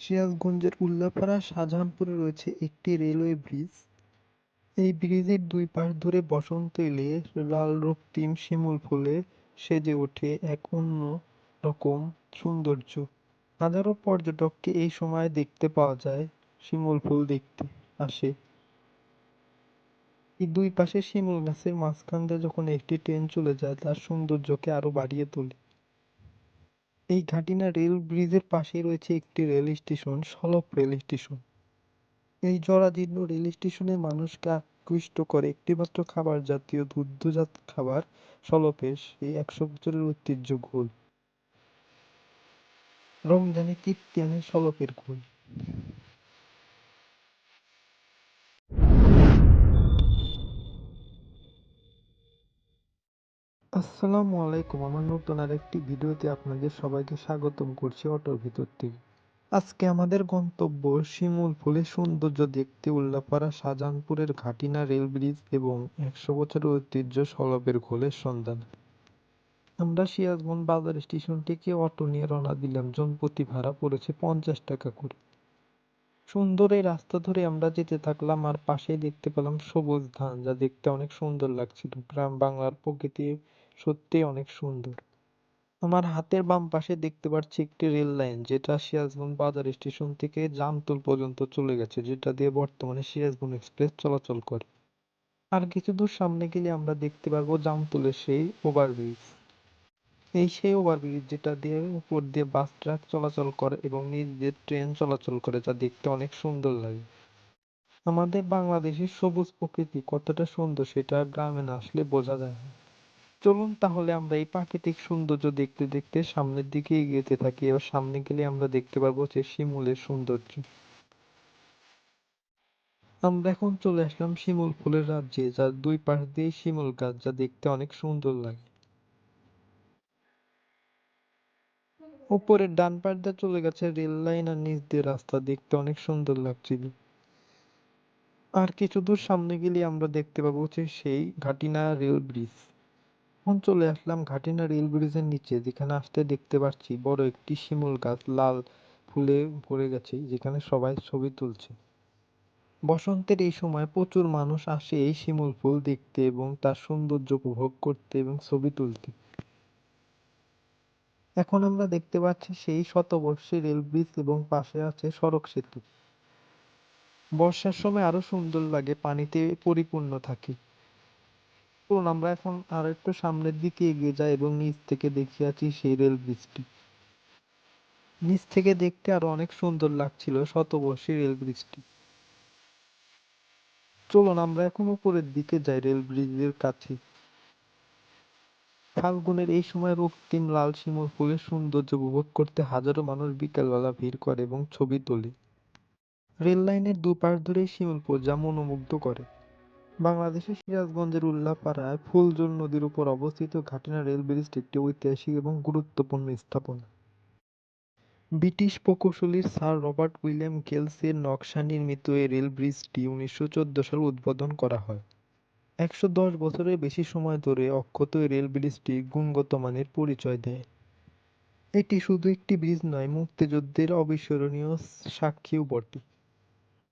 সিরাজগঞ্জের উল্লাপাড়া শাহজাহানপুরে রয়েছে একটি রেলওয়ে ব্রিজ। এই ব্রিজের দুই পাশ ধরে বসন্ত এলে লাল রক্তিম শিমুল ফুলে সেজে ওঠে এক অন্য রকম সৌন্দর্য। হাজারো পর্যটককে এই সময় দেখতে পাওয়া যায় শিমুল ফুল দেখতে আসে। এই দুই পাশে শিমুল গাছের মাঝখান দিয়ে যখন একটি ট্রেন চলে যায়, তার সৌন্দর্যকে আরও বাড়িয়ে তোলে। এই ঘাটিনা রেল ব্রিজের পাশেই রয়েছে একটি rail station Solap rail station. এই জরাজীর্ণ রেল স্টেশনে মানুষকে আকৃষ্ট করে একটিমাত্র খাবার জাতীয় দুগ্ধজাত খাবার সলপের এই একশো বছরের ঐতিহ্য ঘোল। রমজানে তৃপ্তি আনে সলপের ঘোল। আসসালামু আলাইকুম। আমার নতুন আর একটি ভিডিওতে আপনাদের সবাইকে স্বাগতম করছি অটোর ভিতর থেকে। আজকে আমাদের গন্তব্য শিমুল ফুলের সৌন্দর্য দেখতে উল্লাপাড়া শাহজাহানপুরের ঘাটিনা রেল ব্রিজ এবং একশো বছরের ঐতিহ্য সলবের ঘোলের সন্ধান। আমরা সিরাজগঞ্জ বাজার স্টেশন থেকে অটো নিয়ে রওনা দিলাম। জনপ্রতি ভাড়া পড়েছে পঞ্চাশ টাকা করে। সুন্দর এই রাস্তা ধরে আমরা যেতে থাকলাম আর পাশেই দেখতে পেলাম সবুজ ধান, যা দেখতে অনেক সুন্দর লাগছিল। গ্রাম বাংলার প্রকৃতি সত্যিই অনেক সুন্দর। আমার হাতের বাম পাশে দেখতে পাচ্ছি একটি রেল লাইন, যেটা সিরাজগঞ্জ বাজার স্টেশন থেকে জামতল পর্যন্ত চলে গেছে, যেটা দিয়ে বর্তমানে সিরাজগঞ্জ এক্সপ্রেস চলাচল করে। আর কিছু দূর সামনে গেলে আমরা দেখতে পারব জামতলের সেই ওভারব্রিজ এই সেই ওভারব্রিজ যেটা দিয়ে উপর দিয়ে বাস ট্রাক চলাচল করে এবং নিচ দিয়ে ট্রেন চলাচল করে, যা দেখতে অনেক সুন্দর লাগে। আমাদের বাংলাদেশের সবুজ প্রকৃতি কতটা সুন্দর সেটা গ্রামে না আসলে বোঝা যায় না। চলুন তাহলে আমরা এই প্রাকৃতিক সৌন্দর্য দেখতে দেখতে সামনের দিকে এগিয়ে থাকি, এবার সামনে গেলে আমরা দেখতে পারব যে শিমুলের সৌন্দর্য। আমরা এখন চলে আসলাম শিমুল ফুলের রাজ্যে, যার দুই পাশ দিয়ে শিমুল গাছ, যা দেখতে অনেক সুন্দর লাগে। উপরের ডান পাশ দিয়ে চলে গেছে রেল লাইন, আর নিচ দিয়ে রাস্তা, দেখতে অনেক সুন্দর লাগছিল আর কিছু দূর সামনে গেলে আমরা দেখতে পাবো যে সেই ঘাটিনা রেল ব্রিজ। এখন চলে আসলাম ঘাটিনা রেল ব্রিজের নিচে, যেখানে আসতে দেখতে পাচ্ছি বড় একটি শিমুল গাছ, লাল ফুলে ভরে গেছে, যেখানে সবাই ছবি তুলছে। বসন্তের এই সময় প্রচুর মানুষ আসে এই শিমুল ফুল দেখতে এবং তার সৌন্দর্য উপভোগ করতে এবং ছবি তুলতে। এখন আমরা দেখতে পাচ্ছি সেই শতবর্ষী রেল ব্রিজ এবং পাশে আছে সড়ক সেতু। বর্ষার সময় আরও সুন্দর লাগে, পানিতে পরিপূর্ণ থাকে। চলুন আমরা এখন আর একটু সামনের দিকে এগিয়ে যাই এবং নিচ থেকে দেখে আছি সেই রেল ব্রিজটি। নিচ থেকে দেখতে আরও অনেক সুন্দর লাগছিল শতবর্ষী রেল ব্রিজটি। চলুন, আমরা এখন উপরের দিকে যাই রেল ব্রিজের কাছে। ফাল্গুনের এই সময় রক্তিম লাল শিমুল ফুলের সৌন্দর্য উপভোগ করতে হাজারো মানুষ বিকেলবেলা ভিড় করে এবং ছবি তোলে। রেল লাইনের দুপাশ ধরেই শিমুল ফুল যা মনোমুগ্ধ করে বাংলাদেশের সিরাজগঞ্জের উল্লাপাড়ায় ফুলজোর নদীর উপর অবস্থিত ঘাটিনা রেল ব্রিজটি একটি ঐতিহাসিক এবং গুরুত্বপূর্ণ স্থাপনা। ব্রিটিশ প্রকৌশলী স্যার রবার্ট উইলিয়াম গেলসের নকশা নির্মিত এই রেল ব্রিজটি উনিশশো চোদ্দ সালে উদ্বোধন করা হয়। একশো দশ বছরের বেশি সময় ধরে অক্ষত এই রেল ব্রিজটি গুণগত মানের পরিচয় দেয়। এটি শুধু একটি ব্রিজ নয়, মুক্তিযুদ্ধের অবিস্মরণীয় সাক্ষীও বটে।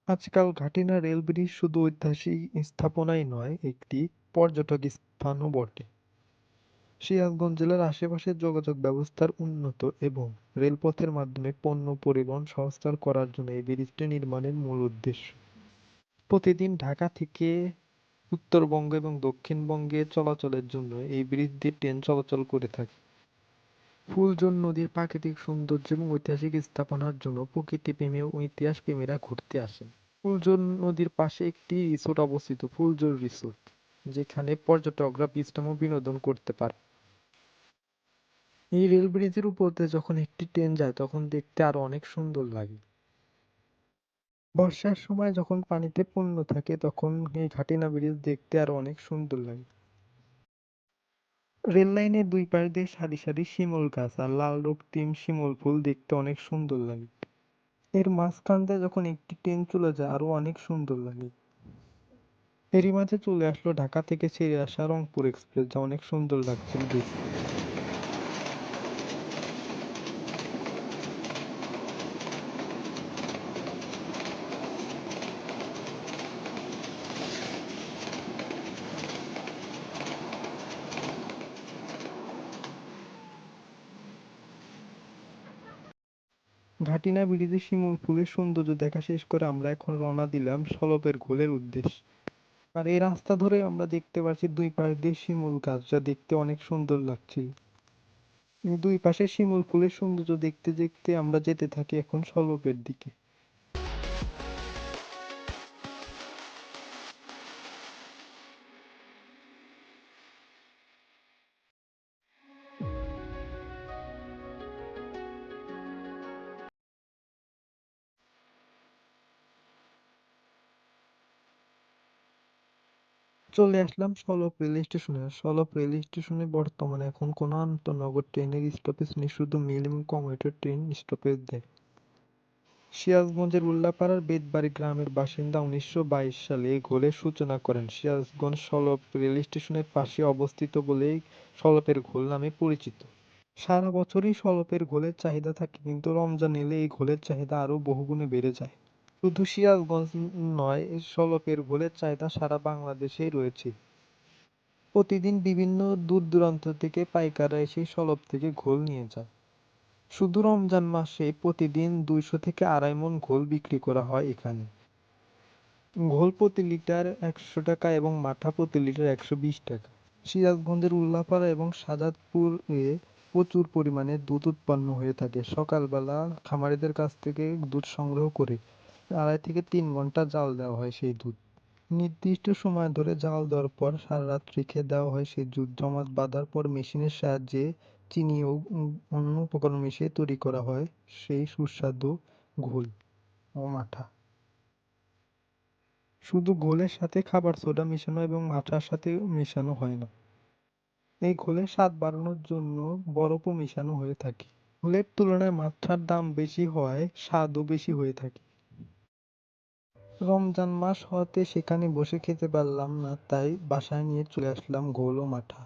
আজকাল ঘাটিনা রেল ব্রিজ শুধু ঐতিহাসিক স্থাপনাই নয়, একটি পর্যটক স্থানও বটে। সিরাজগঞ্জ জেলার আশেপাশের যোগাযোগ ব্যবস্থার উন্নত এবং রেলপথের মাধ্যমে পণ্য পরিবহন সহজতর করার জন্য এই ব্রিজটি নির্মাণের মূল উদ্দেশ্য। প্রতিদিন ঢাকা থেকে উত্তরবঙ্গ এবং দক্ষিণবঙ্গে চলাচলের জন্য এই ব্রিজ দিয়ে ট্রেন চলাচল করে থাকে। ফুলজোর নদীর প্রাকৃতিক সৌন্দর্য এবং ঐতিহাসিক স্থাপনার জন্য প্রকৃতি প্রেমী ও ইতিহাস প্রেমীরা ঘুরতে আসেন। ফুলজোর নদীর পাশে একটি রিসোর্ট অবস্থিত ফুলজোর রিসোর্ট যেখানে পর্যটকরা বিশ্রাম ও বিনোদন করতে পারে। এই রেল ব্রিজের উপর দিয়ে যখন একটি ট্রেন যায়, তখন দেখতে আরও অনেক সুন্দর লাগে। বর্ষার সময় যখন পানিতে পূর্ণ থাকে, তখন এই ঘাটিনা ব্রিজ দেখতে আরও অনেক সুন্দর লাগে। রেল লাইনের দুই পাশ দিয়ে সারি সারি শিমুল গাছ আর লাল রক্তিম শিমুল ফুল দেখতে অনেক সুন্দর লাগে। এর মাঝখান দিয়ে যখন একটি ট্রেন চলে যায়, আরও অনেক সুন্দর লাগে। এরই মাঝে চলে আসলো ঢাকা থেকে ছেড়ে আসা রংপুর এক্সপ্রেস যা অনেক সুন্দর লাগছিল দেখতে। ঘাটিনা ব্রিজে শিমুল ফুলের সৌন্দর্য দেখা শেষ করে আমরা এখন রওনা দিলাম সলপের ঘোলের উদ্দেশ্যে আর এই রাস্তা ধরে আমরা দেখতে পাচ্ছি দুই পাশ দিয়ে শিমুল গাছ, যা দেখতে অনেক সুন্দর লাগছে। দুই পাশে শিমুল ফুলের সৌন্দর্য দেখতে দেখতে আমরা যেতে থাকি এখন সলপের দিকে। চলে আসলাম সলপ রেল স্টেশনে সলপ রেল স্টেশনে বর্তমানে এখন কোনো আন্তনগর ট্রেনের স্টপেজ নেই শুধু মেল এবং কমিউটার ট্রেন স্টপেজ দেয়। সিরাজগঞ্জের উল্লাপাড়ার বেতবাড়ি গ্রামের বাসিন্দা উনিশশো বাইশ সালে এই ঘোলের সূচনা করেন। সিরাজগঞ্জ সলপ রেল স্টেশনের পাশে অবস্থিত বলেই সলপের ঘোল নামে পরিচিত। সারা বছরই সলপের ঘোলের চাহিদা থাকে, কিন্তু রমজান এলে এই ঘোলের চাহিদা আরও বহুগুণে বেড়ে যায়। শুধু সিরাজগঞ্জ নয় সলপের ঘোলের চাহিদা সারা বাংলাদেশেই রয়েছে। প্রতিদিন বিভিন্ন দূর দূরান্ত থেকে পাইকাররা এসে সলপ থেকে ঘোল নিয়ে যায়। শুধু রমজান মাসে প্রতিদিন দুইশো থেকে আড়াই মন ঘোল বিক্রি করা হয় এখানে। ঘোল প্রতি লিটার একশো টাকা এবং মাঠা প্রতি লিটার একশো বিশ টাকা। সিরাজগঞ্জের উল্লাপাড়া এবং সাজাদপুরে প্রচুর পরিমাণে দুধ উৎপন্ন হয়ে থাকে। সকালবেলা খামারিদের কাছ থেকে দুধ সংগ্রহ করে আড়াই থেকে তিন ঘণ্টা জাল দেওয়া হয় সেই দুধ। নির্দিষ্ট সময় ধরে জাল দেওয়ার পর সারা রাত রেখে দেওয়া হয় সেই দুধ। জমাট বাঁধার পর মেশিনের সাহায্যে চিনি ও অন্য উপকরণ মিশিয়ে তৈরি করা হয় সেই সুস্বাদু ঘোল ও মাঠা। শুধু ঘোলের সাথে খাবার সোডা মেশানো এবং মাঠার সাথে মেশানো হয় না। এই ঘোলের স্বাদ বাড়ানোর জন্য বরফও মেশানো হয়ে থাকে। ঘোলের তুলনায় মাঠার দাম বেশি হওয়ায় স্বাদও বেশি হয়ে থাকে। রমজান মাস হওয়াতে সেখানে বসে খেতে পারলাম না, তাই বাসায় নিয়ে চলে আসলাম ঘোল ও মাঠা।